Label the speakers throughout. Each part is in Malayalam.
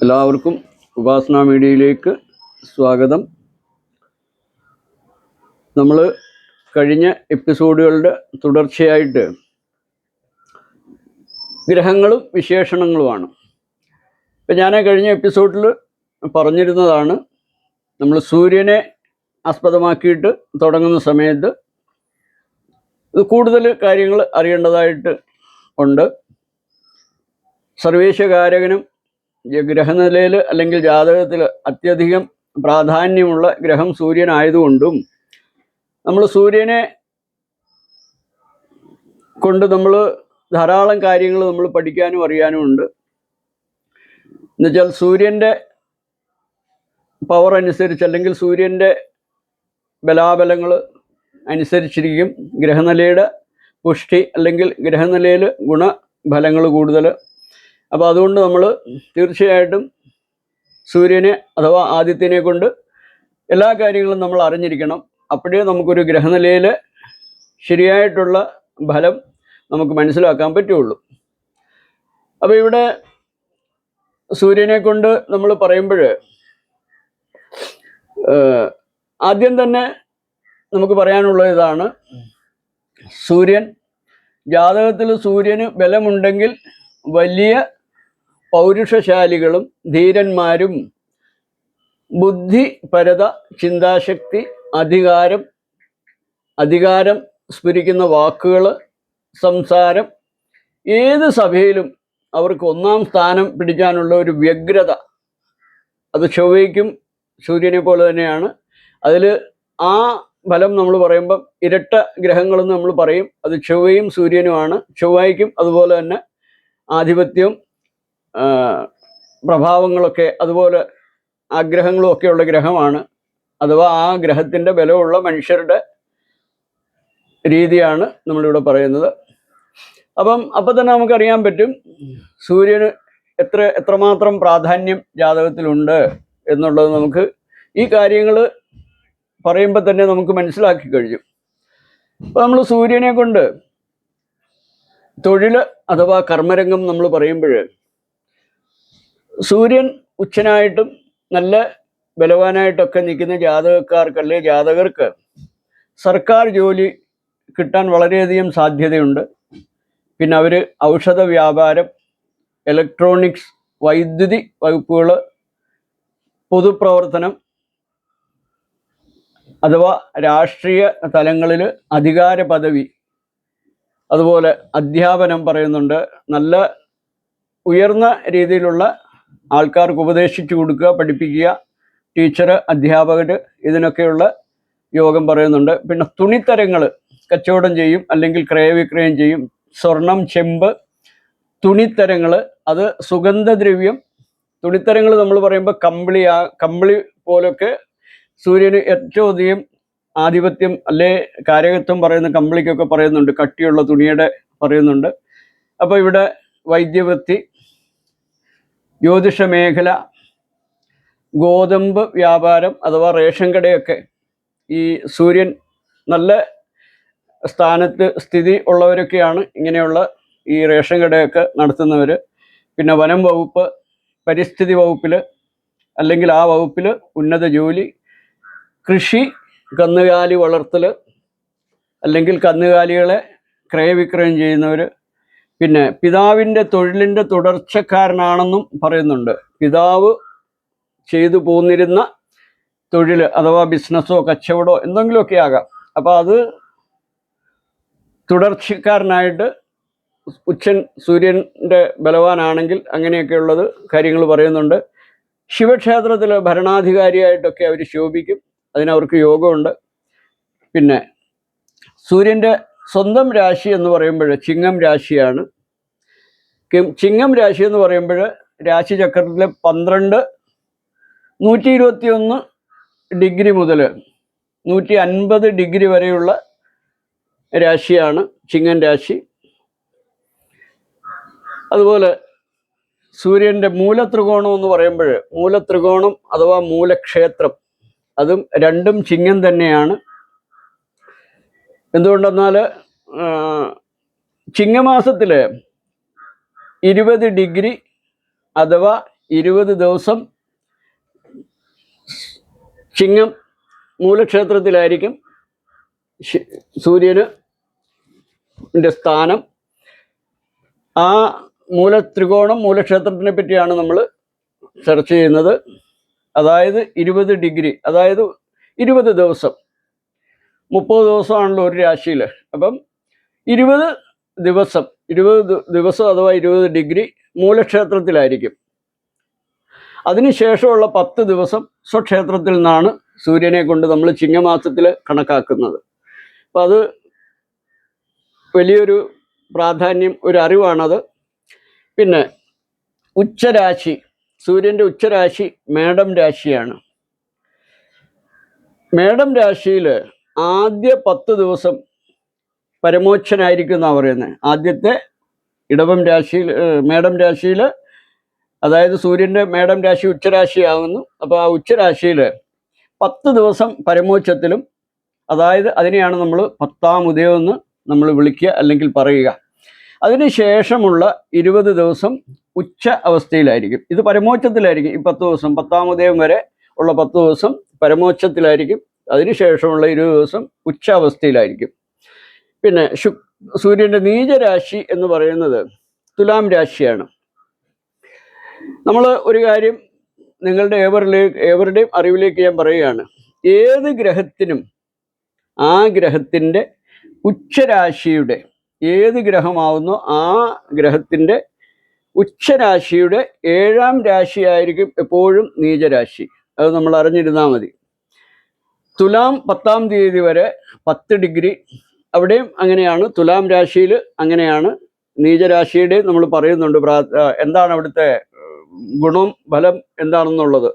Speaker 1: എല്ലാവർക്കും ഉപാസന മീഡിയയിലേക്ക് സ്വാഗതം. നമ്മൾ കഴിഞ്ഞ എപ്പിസോഡുകളുടെ തുടർച്ചയായിട്ട് ഗ്രഹങ്ങളും വിശേഷണങ്ങളുമാണ്. ഇപ്പം ഞാൻ കഴിഞ്ഞ എപ്പിസോഡിൽ പറഞ്ഞിരുന്നതാണ് നമ്മൾ സൂര്യനെ ആസ്പദമാക്കിയിട്ട് തുടങ്ങുന്ന സമയത്ത് കൂടുതൽ കാര്യങ്ങൾ അറിയേണ്ടതായിട്ട് ഉണ്ട്. സർവേശകാരകനും ഗ്രഹനിലയിൽ അല്ലെങ്കിൽ ജാതകത്തിൽ അത്യധികം പ്രാധാന്യമുള്ള ഗ്രഹം സൂര്യനായതുകൊണ്ടും നമ്മൾ സൂര്യനെ കൊണ്ട് നമ്മൾ ധാരാളം കാര്യങ്ങൾ നമ്മൾ പഠിക്കാനും അറിയാനും ഉണ്ട്. എന്നുവെച്ചാൽ സൂര്യന്റെ പവർ അനുസരിച്ച് അല്ലെങ്കിൽ സൂര്യന്റെ ബലാബലങ്ങൾ അനുസരിച്ചിരിക്കും. ഗ്രഹനിലയുടെ പുഷ്ടി അല്ലെങ്കിൽ ഗ്രഹനിലയിൽ ഗുണഫലങ്ങൾ കൂടുതൽ അപ്പോൾ അതുകൊണ്ട് നമ്മൾ തീർച്ചയായിട്ടും സൂര്യനെ അഥവാ ആദിത്യനെ കൊണ്ട് എല്ലാ കാര്യങ്ങളും നമ്മൾ അറിഞ്ഞിരിക്കണം. അപ്പോഴേ നമുക്കൊരു ഗ്രഹനിലയിൽ ശരിയായിട്ടുള്ള ഫലം നമുക്ക് മനസ്സിലാക്കാൻ പറ്റുള്ളൂ. അപ്പോൾ ഇവിടെ സൂര്യനെ കൊണ്ട് നമ്മൾ പറയുമ്പോൾ ആദ്യം തന്നെ നമുക്ക് പറയാനുള്ള ഇതാണ്. സൂര്യൻ ജാതകത്തിൽ സൂര്യന് ബലമുണ്ടെങ്കിൽ വലിയ പൗരുഷശാലികളും ധീരന്മാരും ബുദ്ധിപരത ചിന്താശക്തി അധികാരം അധികാരം സ്ഫുരിക്കുന്ന വാക്കുകൾ സംസാരം ഏത് സഭയിലും അവർക്ക് ഒന്നാം സ്ഥാനം പിടിക്കാനുള്ള ഒരു വ്യഗ്രത അത് ചൊവ്വയ്ക്കും സൂര്യനെ പോലെ തന്നെയാണ്. അതിൽ ആ ഫലം നമ്മൾ പറയുമ്പം ഇരട്ട ഗ്രഹങ്ങളെന്ന് നമ്മൾ പറയും. അത് ചൊവ്വയും സൂര്യനുമാണ്. ചൊവ്വയ്ക്കും അതുപോലെ തന്നെ ആധിപത്യവും പ്രഭാവങ്ങളൊക്കെ അതുപോലെ ആഗ്രഹങ്ങളും ഒക്കെയുള്ള ഗ്രഹമാണ്. അഥവാ ആ ഗ്രഹത്തിന്റെ ബലമുള്ള മനുഷ്യരുടെ രീതിയാണ് നമ്മളിവിടെ പറയുന്നത്. അപ്പം അപ്പം തന്നെ നമുക്കറിയാൻ പറ്റും സൂര്യന് എത്ര എത്രമാത്രം പ്രാധാന്യം ജാതകത്തിലുണ്ട് എന്നുള്ളത് നമുക്ക് ഈ കാര്യങ്ങൾ പറയുമ്പോൾ തന്നെ നമുക്ക് മനസ്സിലാക്കി കഴിഞ്ഞു. അപ്പം നമ്മൾ സൂര്യനെ കൊണ്ട് തൊഴിൽ അഥവാ കർമ്മരംഗം നമ്മൾ പറയുമ്പോൾ സൂര്യൻ ഉച്ചനായിട്ടും നല്ല ബലവാനായിട്ടൊക്കെ നിൽക്കുന്ന ജാതകക്കാർക്ക് അല്ലെങ്കിൽ ജാതകർക്ക് സർക്കാർ ജോലി കിട്ടാൻ വളരെയധികം സാധ്യതയുണ്ട്. പിന്നെ അവർ ഔഷധ വ്യാപാരം ഇലക്ട്രോണിക്സ് വൈദ്യുതി വകുപ്പുകൾ പൊതുപ്രവർത്തനം അഥവാ രാഷ്ട്രീയ തലങ്ങളിൽ അധികാര പദവി അതുപോലെ അധ്യാപനം പറയുന്നുണ്ട്. നല്ല ഉയർന്ന രീതിയിലുള്ള ആൾക്കാർക്ക് ഉപദേശിച്ചു കൊടുക്കുക പഠിപ്പിക്കുക ടീച്ചർ അധ്യാപകർ ഇതിനൊക്കെയുള്ള യോഗം പറയുന്നുണ്ട്. പിന്നെ തുണിത്തരങ്ങൾ കച്ചവടം ചെയ്യും അല്ലെങ്കിൽ ക്രയവിക്രയം ചെയ്യും. സ്വർണം ചെമ്പ് തുണിത്തരങ്ങൾ അത് സുഗന്ധദ്രവ്യം. തുണിത്തരങ്ങൾ നമ്മൾ പറയുമ്പോൾ കമ്പിളി ആ കമ്പിളി പോലൊക്കെ സൂര്യന് ഏറ്റവും അധികം ആധിപത്യം അല്ലെ കാരകത്വം പറയുന്ന കമ്പിളിക്കൊക്കെ പറയുന്നുണ്ട്. കട്ടിയുള്ള തുണിയുടെ പറയുന്നുണ്ട്. അപ്പോൾ ഇവിടെ വൈദ്യവൃത്തി ജ്യോതിഷ മേഖല ഗോതമ്പ് വ്യാപാരം അഥവാ റേഷൻ കടയൊക്കെ ഈ സൂര്യൻ നല്ല സ്ഥാനത്ത് സ്ഥിതി ഉള്ളവരൊക്കെയാണ് ഇങ്ങനെയുള്ള ഈ റേഷൻ കടയൊക്കെ നടത്തുന്നവർ പിന്നെ വനം വകുപ്പ് പരിസ്ഥിതി വകുപ്പിൽ അല്ലെങ്കിൽ ആ വകുപ്പിൽ ഉന്നത ജോലി കൃഷി കന്നുകാലി വളർത്തൽ അല്ലെങ്കിൽ കന്നുകാലികളെ ക്രയവിക്രയം ചെയ്യുന്നവർ പിന്നെ പിതാവിന്റെ തൊഴിലിന്റെ തുടർച്ചക്കാരനാണെന്നും പറയുന്നുണ്ട്. പിതാവ് ചെയ്തു പോന്നിരുന്ന തൊഴിൽ അഥവാ ബിസിനസ്സോ കച്ചവടമോ എന്തെങ്കിലുമൊക്കെ ആകാം. അപ്പോൾ അത് തുടർച്ചക്കാരനായിട്ട് ഉച്ചൻ സൂര്യന്റെ ബലവാനാണെങ്കിൽ അങ്ങനെയൊക്കെയുള്ളത് കാര്യങ്ങൾ പറയുന്നുണ്ട്. ശിവക്ഷേത്രത്തിൽ ഭരണാധികാരിയായിട്ടൊക്കെ അവർ ശോഭിക്കും. അതിനവർക്ക് യോഗമുണ്ട്. പിന്നെ സൂര്യന്റെ സ്വന്തം രാശി എന്ന് പറയുമ്പോൾ ചിങ്ങം രാശിയാണ്. ചിങ്ങം രാശി എന്ന് പറയുമ്പോൾ രാശിചക്രത്തിലെ പന്ത്രണ്ട് നൂറ്റി ഇരുപത്തി ഒന്ന് ഡിഗ്രി മുതൽ നൂറ്റി അൻപത് ഡിഗ്രി വരെയുള്ള രാശിയാണ് ചിങ്ങൻ രാശി. അതുപോലെ സൂര്യന്റെ മൂലത്രികോണം എന്ന് പറയുമ്പോൾ മൂലത്രികോണം അഥവാ മൂലക്ഷേത്രം അതും രണ്ടും ചിങ്ങം തന്നെയാണ്. എന്തുകൊണ്ടെന്നാൽ ചിങ്ങമാസത്തിൽ ഇരുപത് ഡിഗ്രി അഥവാ ഇരുപത് ദിവസം ചിങ്ങം മൂലക്ഷേത്രത്തിലായിരിക്കും സൂര്യന് സ്ഥാനം. ആ മൂലത്രികോണം മൂലക്ഷേത്രത്തിനെ പറ്റിയാണ് നമ്മൾ ചർച്ച ചെയ്യുന്നത്. അതായത് ഇരുപത് ഡിഗ്രി അതായത് ഇരുപത് ദിവസം. മുപ്പത് ദിവസമാണല്ലോ ഒരു രാശിയിൽ. അപ്പം ഇരുപത് ദിവസം ഇരുപത് ദിവസം അഥവാ ഇരുപത് ഡിഗ്രി മൂലക്ഷേത്രത്തിലായിരിക്കും. അതിനുശേഷമുള്ള പത്ത് ദിവസം സ്വക്ഷേത്രത്തിൽ നിന്നാണ് സൂര്യനെ കൊണ്ട് നമ്മൾ ചിങ്ങമാസത്തിൽ കണക്കാക്കുന്നത്. അപ്പം അത് വലിയൊരു പ്രാധാന്യം ഒരു അറിവാണത്. പിന്നെ ഉച്ചരാശി സൂര്യന്റെ ഉച്ചരാശി മേടം രാശിയാണ്. മേടം രാശിയിൽ ആദ്യ പത്ത് ദിവസം പരമോക്ഷനായിരിക്കും എന്നാണ് പറയുന്നത് ആദ്യത്തെ ഇടവം രാശിയിൽ മേടം രാശിയിൽ അതായത് സൂര്യന്റെ മേടം രാശി ഉച്ചരാശിയാകുന്നു അപ്പോൾ ആ ഉച്ചരാശിയിൽ പത്ത് ദിവസം പരമോച്ചത്തിലും അതായത് അതിനെയാണ് നമ്മൾ പത്താം ഉദയം എന്ന് നമ്മൾ വിളിക്കുക അല്ലെങ്കിൽ പറയുക. അതിനുശേഷമുള്ള ഇരുപത് ദിവസം ഉച്ച അവസ്ഥയിലായിരിക്കും. ഇത് പരമോച്ചത്തിലായിരിക്കും ഈ പത്ത് ദിവസം പത്താം ഉദയം വരെ ഉള്ള പത്ത് ദിവസം പരമോച്ചത്തിലായിരിക്കും അതിനുശേഷമുള്ള ഇരുപത് ദിവസം ഉച്ചാവസ്ഥയിലായിരിക്കും പിന്നെ ശു സൂര്യന്റെ നീചരാശി എന്ന് പറയുന്നത് തുലാം രാശിയാണ്. നമ്മൾ ഒരു കാര്യം നിങ്ങളുടെ ഏവരിലേക്ക് ഏവരുടെയും അറിവിലേക്ക് ഞാൻ പറയുകയാണ്. ഏത് ഗ്രഹത്തിനും ആ ഗ്രഹത്തിന്റെ ഉച്ചരാശിയുടെ ഏത് ഗ്രഹമാവുന്നു ആ ഗ്രഹത്തിന്റെ ഉച്ചരാശിയുടെ ഏഴാം രാശിയായിരിക്കും എപ്പോഴും നീചരാശി. അത് നമ്മൾ അറിഞ്ഞിരുന്നാൽ മതി. തുലാം പത്താം തീയതി വരെ പത്ത് ഡിഗ്രി അവിടെയും അങ്ങനെയാണ്. തുലാം രാശിയിൽ അങ്ങനെയാണ്. നീചരാശിയുടെ നമ്മൾ പറയുന്നുണ്ട് എന്താണ് അവിടുത്തെ ഗുണം ഫലം എന്താണെന്നുള്ളത്.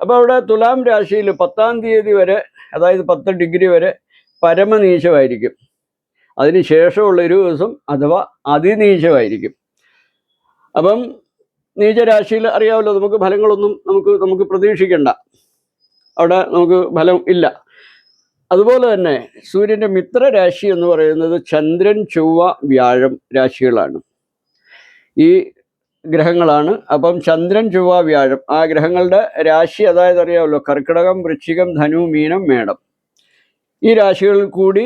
Speaker 1: അപ്പോൾ അവിടെ തുലാം രാശിയിൽ പത്താം തീയതി വരെ അതായത് പത്ത് ഡിഗ്രി വരെ പരമനീശമായിരിക്കും അതിന് ശേഷമുള്ള ഒരു ദിവസം അഥവാ അതിനീശമായിരിക്കും അപ്പം നീചരാശിയിൽ അറിയാമല്ലോ നമുക്ക് ഫലങ്ങളൊന്നും നമുക്ക് നമുക്ക് പ്രതീക്ഷിക്കേണ്ട. അവിടെ നമുക്ക് ഫലം ഇല്ല. അതുപോലെ തന്നെ സൂര്യന്റെ മിത്രരാശി എന്ന് പറയുന്നത് ചന്ദ്രൻ ചൊവ്വ വ്യാഴം രാശികളാണ്. ഈ ഗ്രഹങ്ങളാണ്. അപ്പം ചന്ദ്രൻ ചൊവ്വ വ്യാഴം ആ ഗ്രഹങ്ങളുടെ രാശി അതായത് അറിയാമല്ലോ കർക്കിടകം വൃശ്ചികം ധനു മീനം മേടം. ഈ രാശികളിൽ കൂടി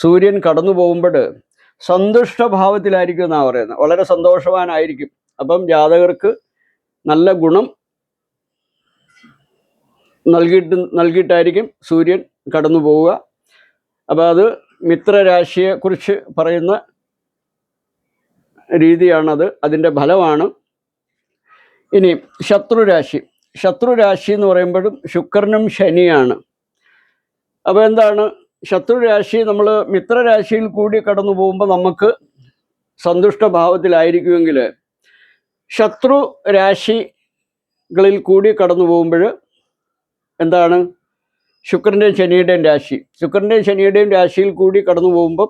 Speaker 1: സൂര്യൻ കടന്നു പോകുമ്പോൾ സന്തുഷ്ടഭാവത്തിലായിരിക്കും എന്നാണ് പറയുന്നത്. വളരെ സന്തോഷവാനായിരിക്കും. അപ്പം ജാതകർക്ക് നല്ല ഗുണം നൽകിയിട്ട് നൽകിയിട്ടായിരിക്കും സൂര്യൻ കടന്നു പോവുക. അപ്പോൾ അത് മിത്രരാശിയെക്കുറിച്ച് പറയുന്ന രീതിയാണത്. അതിന്റെ ഫലമാണ് ഇനി ശത്രുരാശി. ശത്രുരാശി എന്ന് പറയുമ്പോഴും ശുക്രനും ശനിയാണ്. അപ്പോൾ എന്താണ്? ശത്രുരാശി നമ്മൾ മിത്രരാശിയിൽ കൂടി കടന്നു പോകുമ്പോൾ നമുക്ക് സന്തുഷ്ടഭാവത്തിലായിരിക്കുമെങ്കിൽ ശത്രു രാശികളിൽ കൂടി കടന്നു പോകുമ്പോൾ എന്താണ്? ശുക്രന്റെയും ശനിയുടെയും രാശി. ശുക്രന്റെയും ശനിയുടെയും രാശിയിൽ കൂടി കടന്നു പോകുമ്പോൾ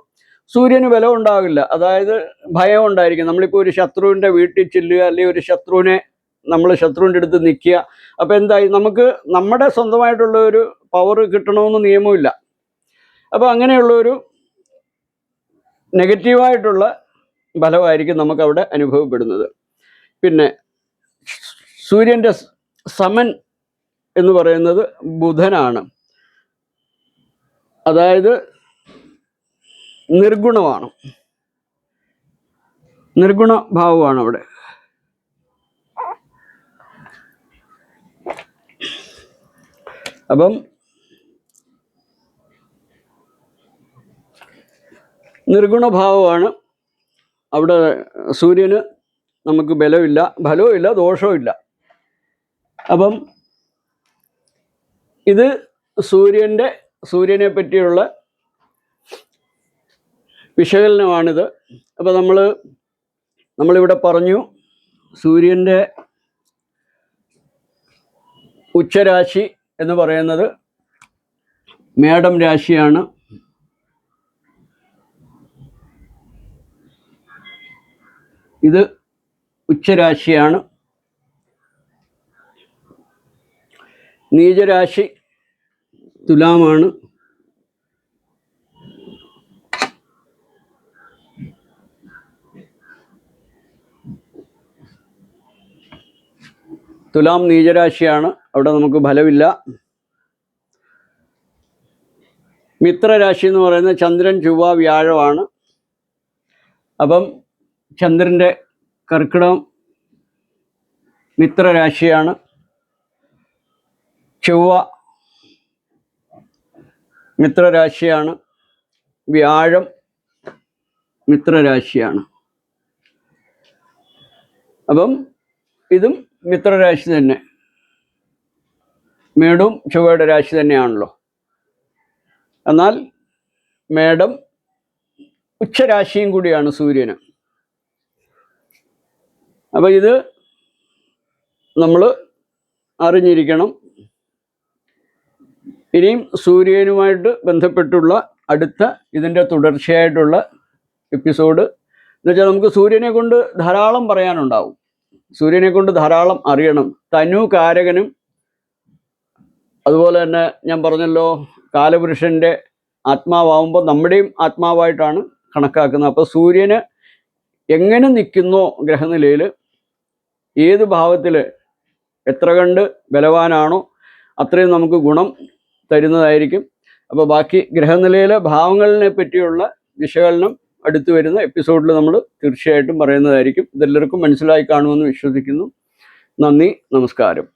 Speaker 1: സൂര്യന് ബലം ഉണ്ടാകില്ല. അതായത് ഭയം ഉണ്ടായിരിക്കും. നമ്മളിപ്പോൾ ഒരു ശത്രുവിന്റെ വീട്ടിൽ ചെല്ലുക അല്ലെങ്കിൽ ഒരു ശത്രുവിനെ നമ്മൾ ശത്രുവിന്റെ അടുത്ത് നിൽക്കുക അപ്പോൾ എന്തായി? നമുക്ക് നമ്മുടെ സ്വന്തമായിട്ടുള്ള ഒരു പവർ കിട്ടണമെന്ന് നിയമമില്ല. അപ്പോൾ അങ്ങനെയുള്ള ഒരു നെഗറ്റീവായിട്ടുള്ള ഫലമായിരിക്കും നമുക്കവിടെ അനുഭവപ്പെടുന്നത്. പിന്നെ സൂര്യന്റെ സമൻ എന്ന് പറയുന്നത് ബുധനാണ്. അതായത് നിർഗുണമാണ്. നിർഗുണ ഭാവമാണ് അവിടെ. അപ്പം നിർഗുണഭാവമാണ് അവിടെ സൂര്യന് നമുക്ക് ബലമില്ല ഫലവും ഇല്ല ദോഷവും ഇല്ല അപ്പം ഇത് സൂര്യന്റെ സൂര്യനെ പറ്റിയുള്ള വിശകലനമാണിത്. അപ്പോൾ നമ്മൾ നമ്മളിവിടെ പറഞ്ഞു സൂര്യന്റെ ഉച്ചരാശി എന്ന് പറയുന്നത് മേടം രാശിയാണ്. ഇത് ഉച്ചരാശിയാണ്. നീചരാശി തുലാമാണ്. തുലാം നീചരാശിയാണ്. അവിടെ നമുക്ക് ഫലമില്ല. മിത്രരാശി എന്ന് പറയുന്നത് ചന്ദ്രൻ ചൊവ്വ വ്യാഴമാണ്. അപ്പം ചന്ദ്രന്റെ കർക്കിടകം മിത്രരാശിയാണ്. ചൊവ്വ മിത്രരാശിയാണ്. വ്യാഴം മിത്രരാശിയാണ്. അപ്പം ഇതും മിത്രരാശി തന്നെ. മേടും ചൊവ്വയുടെ രാശി തന്നെയാണല്ലോ. എന്നാൽ മേടം ഉച്ചരാശിയും കൂടിയാണ് സൂര്യന്. അപ്പോൾ ഇത് നമ്മൾ അറിഞ്ഞിരിക്കണം. ഇനിയും സൂര്യനുമായിട്ട് ബന്ധപ്പെട്ടുള്ള അടുത്ത ഇതിന്റെ തുടർച്ചയായിട്ടുള്ള എപ്പിസോഡ് എന്ന് വെച്ചാൽ നമുക്ക് സൂര്യനെ കൊണ്ട് ധാരാളം പറയാനുണ്ടാവും. സൂര്യനെ കൊണ്ട് ധാരാളം അറിയണം. തനു കാരകനും അതുപോലെ തന്നെ ഞാൻ പറഞ്ഞല്ലോ കാലപുരുഷന്റെ ആത്മാവാകുമ്പോൾ നമ്മുടെയും ആത്മാവായിട്ടാണ് കണക്കാക്കുന്നത്. അപ്പോൾ സൂര്യന് എങ്ങനെ നിൽക്കുന്നോ ഗ്രഹനിലയിൽ ഏത് ഭാവത്തിൽ എത്ര കണ്ട് ബലവാനാണോ അത്രയും നമുക്ക് ഗുണം തരുന്നതായിരിക്കും. അപ്പോൾ ബാക്കി ഗ്രഹനിലയിലെ ഭാവങ്ങളിനെ പറ്റിയുള്ള വിശകലനം അടുത്തു വരുന്ന എപ്പിസോഡിൽ നമ്മൾ തീർച്ചയായിട്ടും പറയുന്നതായിരിക്കും. ഇതെല്ലാവർക്കും മനസ്സിലായി കാണുമെന്ന് വിശ്വസിക്കുന്നു. നന്ദി നമസ്കാരം.